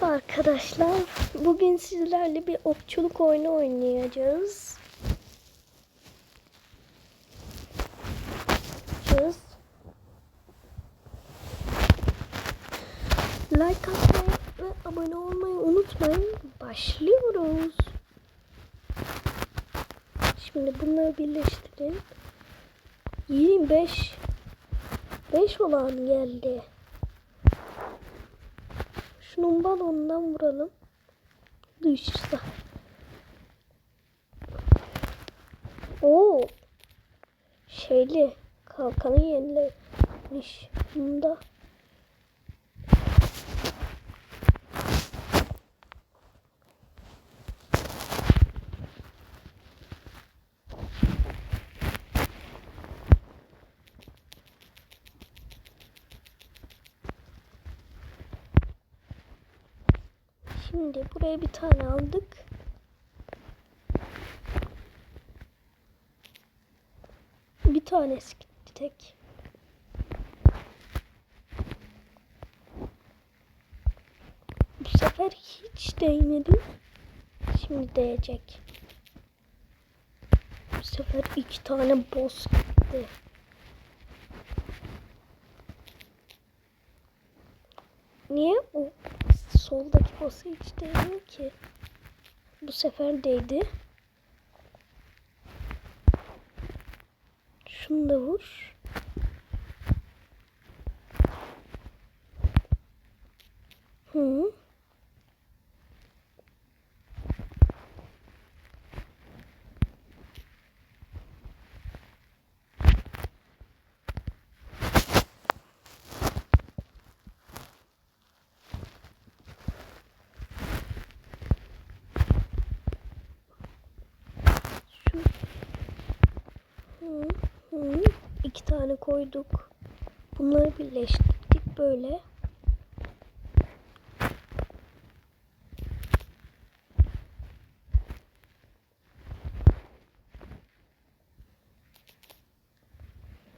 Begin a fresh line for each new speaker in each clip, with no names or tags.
Merhaba arkadaşlar. Bugün sizlerle bir okçuluk oyunu oynayacağız. Yapacağız. Like atmayı ve abone olmayı unutmayın. Başlıyoruz. Şimdi bunları birleştirelim. 25 5 olan geldi. Şunun balonundan vuralım. Dışta. Oo. Şeyli. Kalkanı yenilemiş. Bunda. Şimdi buraya bir tane aldık. Bir tanesi gitti tek. Bu sefer hiç değmedi. Şimdi değecek. Bu sefer iki tane boss gitti. Niye o soldaki boss'a hiç değmiyor ki? Bu sefer değdi. Şunu da vur. Hı. Şu. Hı, hı. İki tane koyduk. Bunları birleştirdik böyle.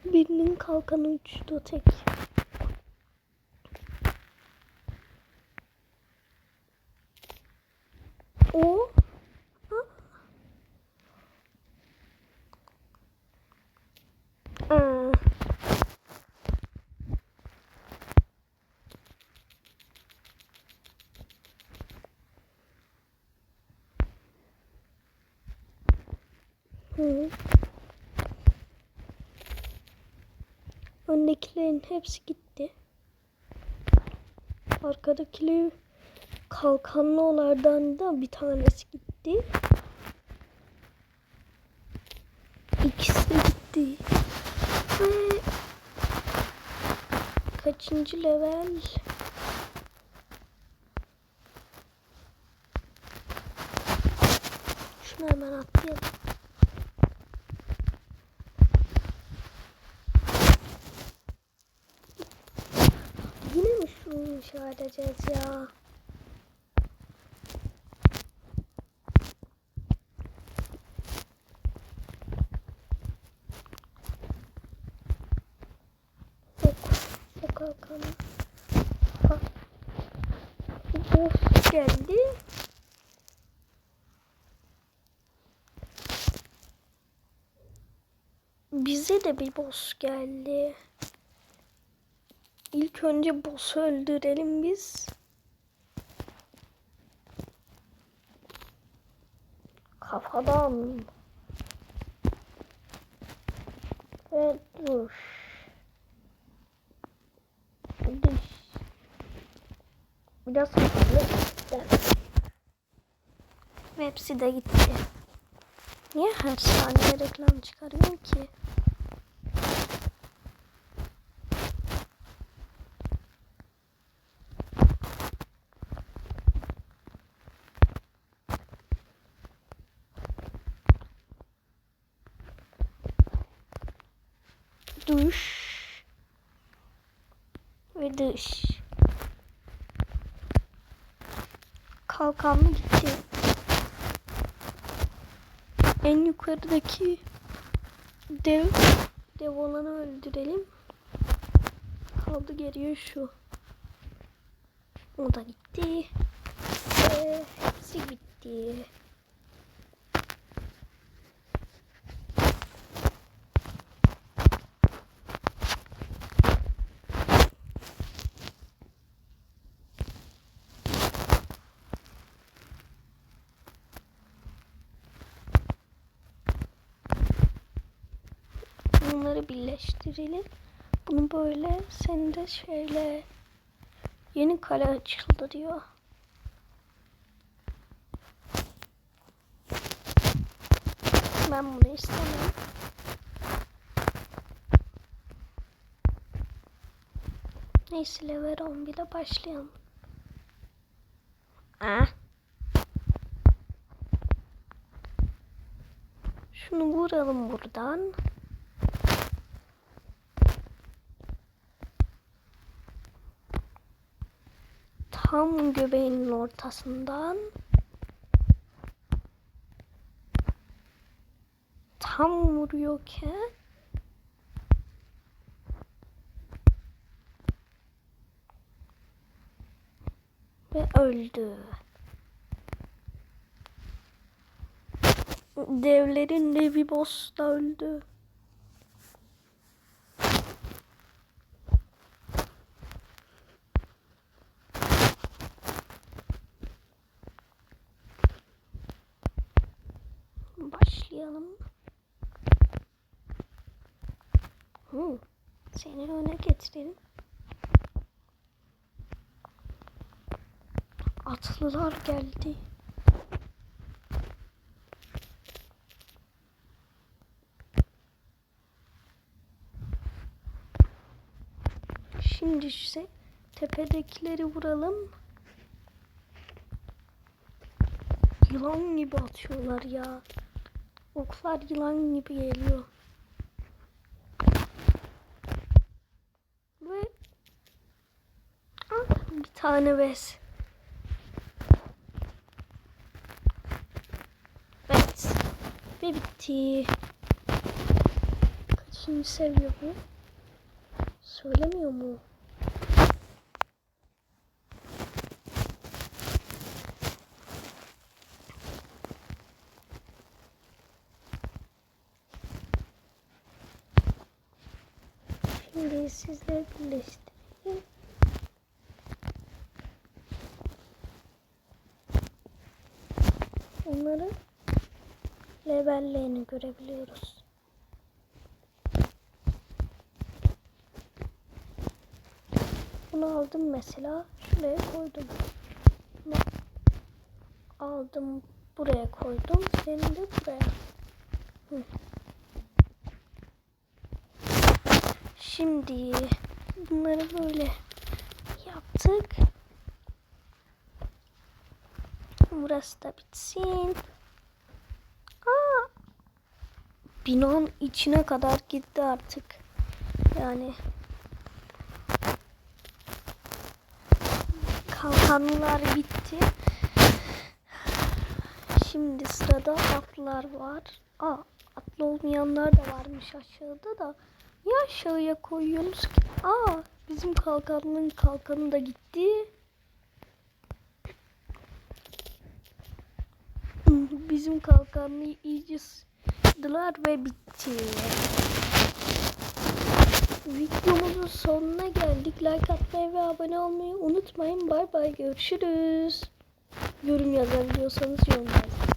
Birinin kalkanı uçtu tek. O Aa. Hı. Öndekilerin hepsi gitti. Arkadakiler kalkanlı olardan da bir tanesi gitti. İkisi de gitti. Ve kaçıncı level? Şunu inşa edeceğiz ya? Yok. O kalkanı. Boss geldi. Bize de bir boss geldi. İlk önce boss'u öldürelim biz. Kafadan. Ve duş. Dış. Biraz hızlı gitti. Hepsi de gitti. Niye her saniye reklam çıkarıyor ki? Duş ve dış. Kalkanlı gitti. En yukarıdaki dev dev olanı öldürelim. Kaldı geriye şu. O da gitti. ve hepsi bitti. Bunları birleştirelim. Bunu böyle sen de şöyle yeni kale açıldı diyor. Ben bunu istemem. Neyse level 11'e başlayalım. Ah. Şunu vuralım buradan. Tam göbeğinin ortasından. Tam vuruyorken ve öldü. Devlerin devi boss da öldü. Başlayalım. Hı, seni öne getirelim. Atlılar geldi. Şimdi size tepedekileri vuralım. Yılan gibi atıyorlar ya. Oklar yılan gibi geliyor. Ve bir tane bez. Evet. Ve bitti. Kaçıncı seviye bu? Söylemiyor mu? Şimdi sizleri birleştireyim. Onları levellerini görebiliyoruz. Bunu aldım mesela. Şuraya koydum. Bunu aldım. Buraya koydum. Seni de buraya. Hı. Şimdi bunları böyle yaptık. Burası da bitsin. Aa, binanın içine kadar gitti artık. Yani kalkanlar bitti. Şimdi sırada atlılar var. Aa, atlı olmayanlar da varmış aşağıda da. Ya aşağıya koyuyoruz ki? Aa, bizim kalkanın kalkanı da gitti. Bizim kalkanı iyice sıktılar ve bitti. Videomuzun sonuna geldik. Like atmayı ve abone olmayı unutmayın. Bay bay görüşürüz. Yorum yazabiliyorsanız yorum yazın.